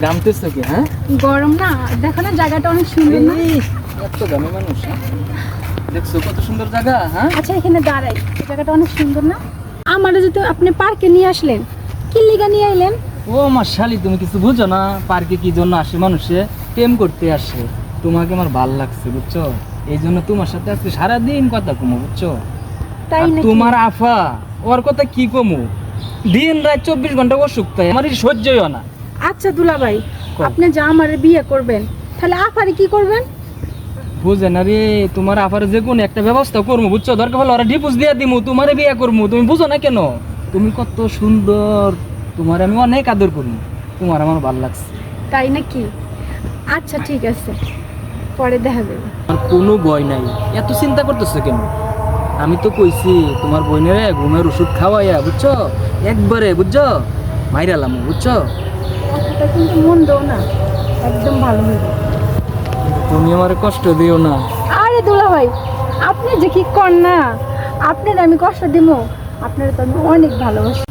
কি হ্যাঁ? গরম না দেখো না জায়গাটা অনেক সুন্দর না? এত মানুষ হ্যাঁ? দেখছ কত সুন্দর জায়গা হ্যাঁ? আচ্ছা এখানে দাঁড়াই জায়গাটা অনেক সুন্দর না? আমারও যদি আপনি পার্কে নিয়ে আসলেন কি লিগা নিয়ে আইলেন? ও আমার শালি তুমি কিছু বুঝো না পার্কে কি জন্য আসে মানুষে? প্রেম করতে আসে। তোমাকে আমার ভালো লাগছে বুঝছ? এই জন্য তোমার সাথে আজকে সারাদিন কথা কমো বুঝছ? তাই তোমার আফা ওর কথা কি কমু? দিন রাত চব্বিশ ঘণ্টা অসুখ তাই আমার সহ্যই হয় না। আচ্ছা দুলাভাই। আপনি যা আমার বিয়ে করবেন তাহলে আপারে কি করবেন? বুঝে না রে তোমার আফার যে কোনো একটা ব্যবস্থা করব বুঝছ? দরকার হলে ওরা ডিপোজ দিয়ে দিমু তোমারে বিয়ে করব তুমি বুঝো না কেন? তুমি কত সুন্দর তোমার আমি অনেক আদর করব তোমার আমার ভালো লাগছে। তাই নাকি? আচ্ছা ঠিক আছে পরে দেখা যাবে। আমার কোনো ভয় নাই এত চিন্তা করতেছো কেন? আমি তো কইছি তোমার বোনেরে ঘুমের ওষুধ খাওয়াইয়া বুঝছ? একবারে বুঝছ? মাইরালাম বুঝছ? কথাটা কিন্তু মন দেও না একদম ভালো হইবে তুমি আমার কষ্ট দিও না। আরে দুলাভাই আপনি যে কি কর না আপনার আমি কষ্ট দিব আপনার তো আমি অনেক ভালোবাসি।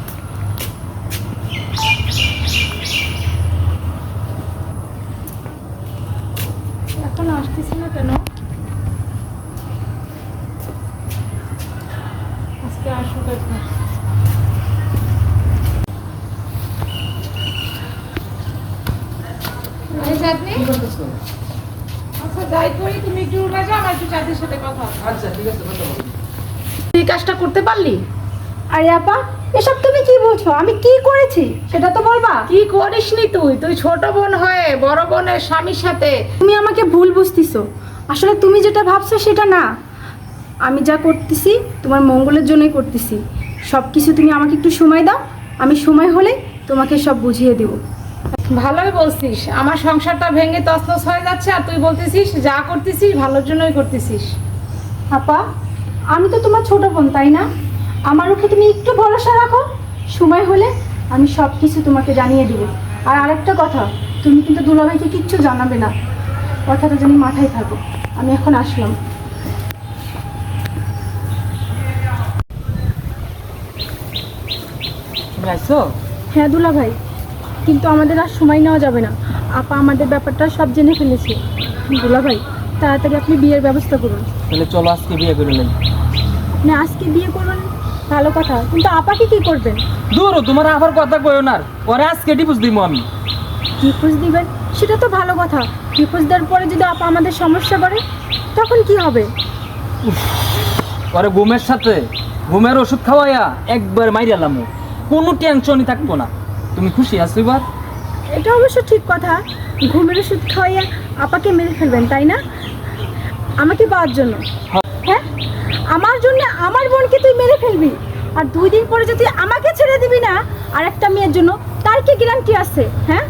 এখন আসতেছি না কেন? আজকে আসুক একবার। আচ্ছা যাই করি তুমি একটু উঠে যাও আমার একটু চাঁদের সাথে কথা আচ্ছা ঠিক আছে তুই কাজটা করতে পারলি? আরে আপা এসব তুমি কি বলছো? আমি কি করেছি? সেটা তো বলবা। কি করিসনি তুই? তুই ছোট বোন হয়ে বড় বোনের স্বামীর সাথে। তুমি আমাকে ভুল বুঝতেছো। আসলে তুমি যেটা ভাবছ সেটা না। আমি যা করতেছি তোমার মঙ্গলের জন্যই করতেছি। সব কিছু তুমি আমাকে একটু সময় দাও। আমি সময় হলে তোমাকে সব বুঝিয়ে দেবো। ভালোই বলছিস। আমার সংসারটা ভেঙে তছনছ হয়ে যাচ্ছে আর তুই বলতেছিস যা করতেছিস ভালোর জন্যই করতেছিস। আপা আমি তো তোমার ছোট বোন তাই না? আমার উপর তুমি একটু ভরসা রাখো। সময় হলে আমি সব কিছু তোমাকে জানিয়ে দেবো। আর আরেকটা কথা তুমি কিন্তু দুলাভাইকে কিচ্ছু জানাবে না। কথাটা জানি মাথায় থাকো। আমি এখন আসলাম। হ্যাঁ দুলা ভাই কিন্তু আমাদের আর সময় নেওয়া যাবে না। আপা আমাদের ব্যাপারটা সব জেনে ফেলেছে। দুলা ভাই তাড়াতাড়ি আপনি বিয়ের ব্যবস্থা করুন। তাহলে চলো আজকে বিয়ে করে নেই। আপনি আজকে বিয়ে করবেন ভালো কথা। কিন্তু আপাকে কি করবেন? দূর তোমার আবার কথা কইও না। পরে আজকে ডিপোজ দিমু আমি। ডিপোজ দিবেন? সেটা তো ভালো কথা। ডিপোজ দেওয়ার পরে যদি আপা আমাদের সমস্যা করে তখন কি হবে? পরে ঘুমের সাথে ঘুমের ওষুধ খাওয়াইয়া একবার মাইরালাম কোনো টেনশনই থাকব না। তুমি খুশি আছো এবার? এটা অবশ্য ঠিক কথা। ঘুমের ওষুধ খাওয়াইয়া আপাকে মেরে ফেলবেন, তাই না? আমাকে পাওয়ার জন্য। হ্যাঁ? আমার জন্য আমার বোনকে তুই মেরে ফেলবি। আর দুই দিন পরে যদি আমাকে ছেড়ে দিবি না আর একটা মেয়ের জন্য তার কি গ্যারান্টি আছে? হ্যাঁ?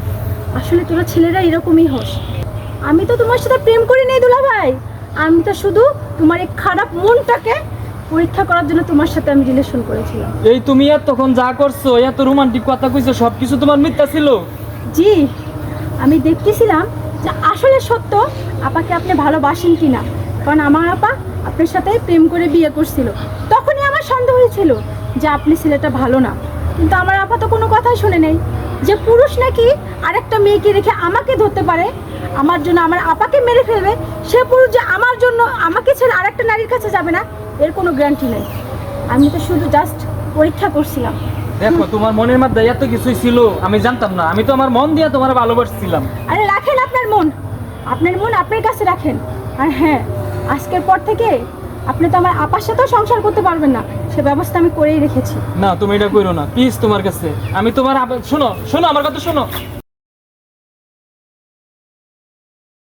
আসলে তোরা ছেলেরা এরকমই হোস। আমি তো তোমার সাথে প্রেম করি নেই দুলা ভাই আমি তো শুধু তোমার এই খারাপ মনটাকে পরীক্ষা করার জন্য তোমার সাথে আমি রিলেশন করেছিলাম। এই তুমি আর তখন যা করছ এত রোমান্টিক কথা কইছো সবকিছু তোমার মিথ্যা ছিল? জি আমি দেখতেছিলাম যে আসলে সত্য আপাকে আপনি ভালোবাসেন কিনা। কারণ আমার আপা আপনার সাথে প্রেম করে বিয়ে করছিল। তখনই আমার সন্দেহ হয়েছিল যে আপনি ছেলেটা ভালো না। কিন্তু আমার আপা তো কোনো কথাই শুনে নেই। যে পুরুষ নাকি আরেকটা মেয়েকে রেখে আমাকে ধরতে পারে আমার জন্য আমার আপাকে মেরে ফেলবে সে পুরুষ যে আমার জন্য আমাকে ছেড়ে আরেকটা নারীর কাছে যাবে না এর কোনো গ্যারান্টি নেই। আমি তো শুধু জাস্ট পরীক্ষা করছিলাম। দেখো তোমার মনের মধ্যে এত কিছুই ছিল আমি জানতাম না। আমি তো আমার মন দিয়ে তোমার ভালোবাসছিলাম। আরে রাখেন আপনার মন। আপনার মন আপনার কাছে রাখেন। আর হ্যাঁ আজকের পর থেকে আপনি তো আমার আপার সাথেও সংসার করতে পারবেন না। সে ব্যবস্থা আমি করেই রেখেছি। না, তুমি এটা করো না। প্লিজ তোমার কাছে। আমি তোমার আব- শোনো শোনো, আমার কথা শোনো।